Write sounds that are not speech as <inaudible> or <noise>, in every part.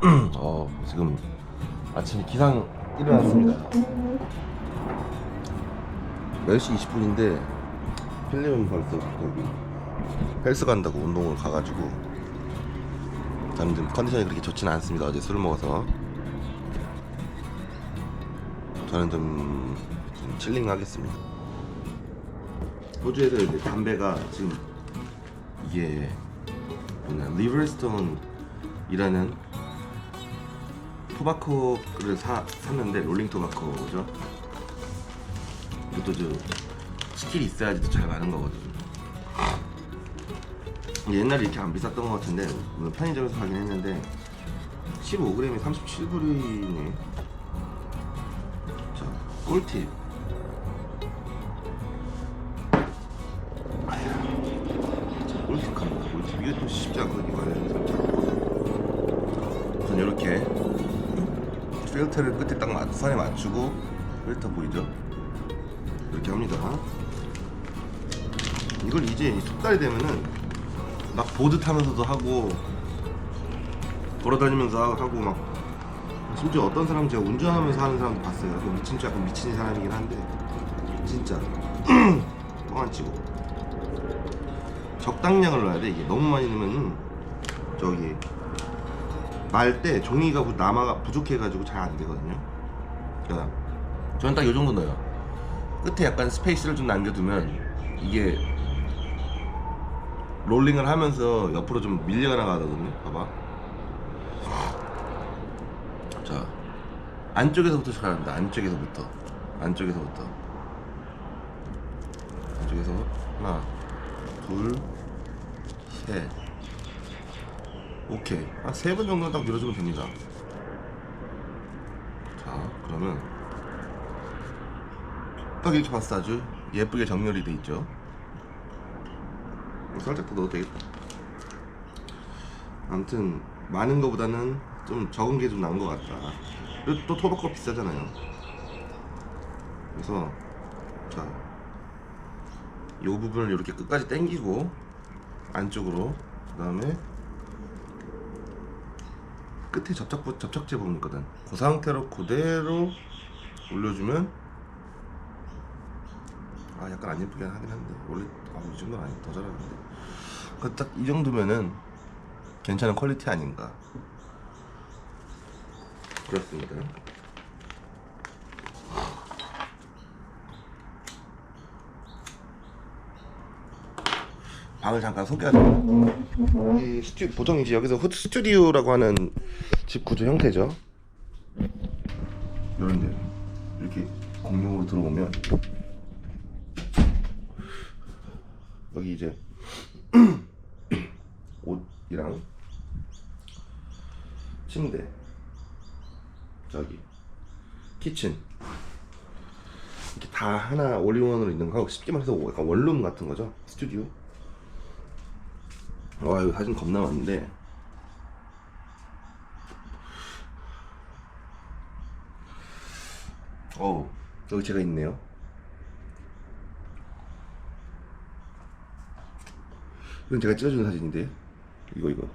어, 지금 아침 기상 일어났습니다. 10시 20분인데 필름은 벌써 여기 헬스 간다고 운동을 가가지고 저는 좀 컨디션이 그렇게 좋지는 않습니다. 어제 술을 먹어서 저는 좀, 좀 칠링 하겠습니다. 호주에서 이제 담배가 지금 이게 뭐냐 리버스톤이라는 토바코를 사, 샀는데 롤링 토바코죠. 이것도 저 스킬이 있어야지 더잘 마는 거거든요. 옛날에 이렇게 안 비쌌던 것 같은데 오늘 편의점에서 사긴 했는데 15g에 37불이네. 자 꿀팁. 자, 꿀팁 거 꿀팁 또 쉽지 않거든요. 이거 우선 이렇게 필터를 끝에 딱 맞, 선에 맞추고 필터 보이죠? 이렇게 합니다. 이걸 이제 숙달이 되면은 막 보드 타면서도 하고 돌아다니면서 하고 막 심지어 어떤 사람 제가 운전하면서 하는 사람도 봤어요. 그 미친 줄 약간 미친 사람이긴 한데 진짜 <clears throat> 뻥안 치고 적당량을 넣어야 돼 이게 너무 많이 넣으면 저기 말때 종이가 부- 남아가 부족해가지고 잘 안 되거든요. 그러니까 저는 딱 이 정도 넣어요. 끝에 약간 스페이스를 좀 남겨두면 이게 롤링을 하면서 옆으로 좀 밀려 나가거든요. 봐봐. 자 안쪽에서부터 시작합니다. 안쪽에서부터 안쪽에서부터 안쪽에서 하나 둘 셋 오케이. 한 세 번 정도 딱 밀어주면 됩니다. 자 그러면 딱 이렇게 때 아주. 예쁘게 정렬이 돼 있죠? 뭐 살짝 더 넣어도 되겠다. 아무튼 많은 거보다는 좀 적은 게 좀 나은 것 같다. 그리고 또 토바코 비싸잖아요. 그래서 자, 요 부분을 이렇게 끝까지 당기고 안쪽으로 그 다음에 끝에 접착 부, 접착제 부분 있거든. 그 상태로 그대로 올려주면 아 약간 안 예쁘게 하긴 한데 원래 아이 정도는 아니 더 잘하는데 그딱 이 정도면은 괜찮은 퀄리티 아닌가 그렇습니다. 방을 잠깐 소개하자. 이 스튜 보통 이제 여기서 후 스튜디오라고 하는 집 구조 형태죠. 이런 데 이렇게 공용으로 들어오면 여기 이제 <clears throat> 옷이랑 침대 저기 키친 이렇게 다 하나 올인원으로 있는 거 쉽게 말해서 약간 원룸 같은 거죠? 스튜디오? 와 이거 사진 겁나 많은데 어우 여기 제가 있네요. 이건 제가 찍어준 사진인데 이거 이거.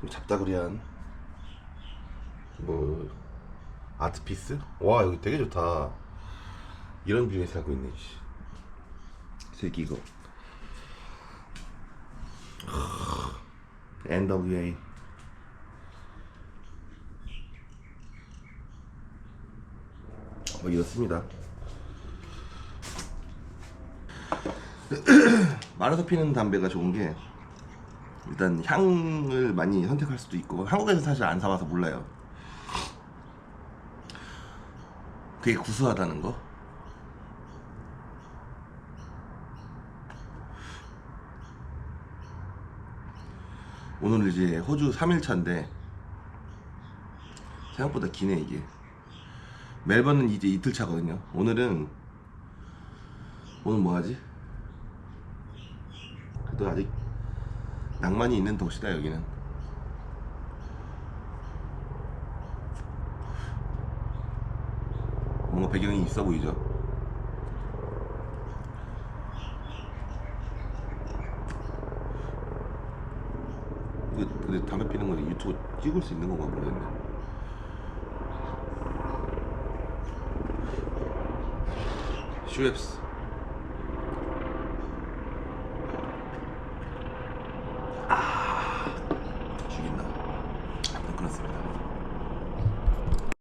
좀 잡다구리한 뭐 아트피스? 와 여기 되게 좋다. 이런 뷰에 살고 있네 씨. 새끼 이거. NWA 뭐 이렇습니다. <clears throat> 말아서 피는 담배가 좋은 게 일단 향을 많이 선택할 수도 있고 한국에서 사실 안 사와서 몰라요. 되게 구수하다는 거? 오늘 이제 호주 3일차인데 생각보다 기네 이게 멜번은 이제 이틀 차거든요. 오늘은 오늘 뭐하지? 또 아직 낭만이 있는 도시다 여기는. 뭔가 배경이 있어 보이죠? 근데 담배 피는 거 유튜브 찍을 수 있는 건가 모르겠네. Şuraya pis.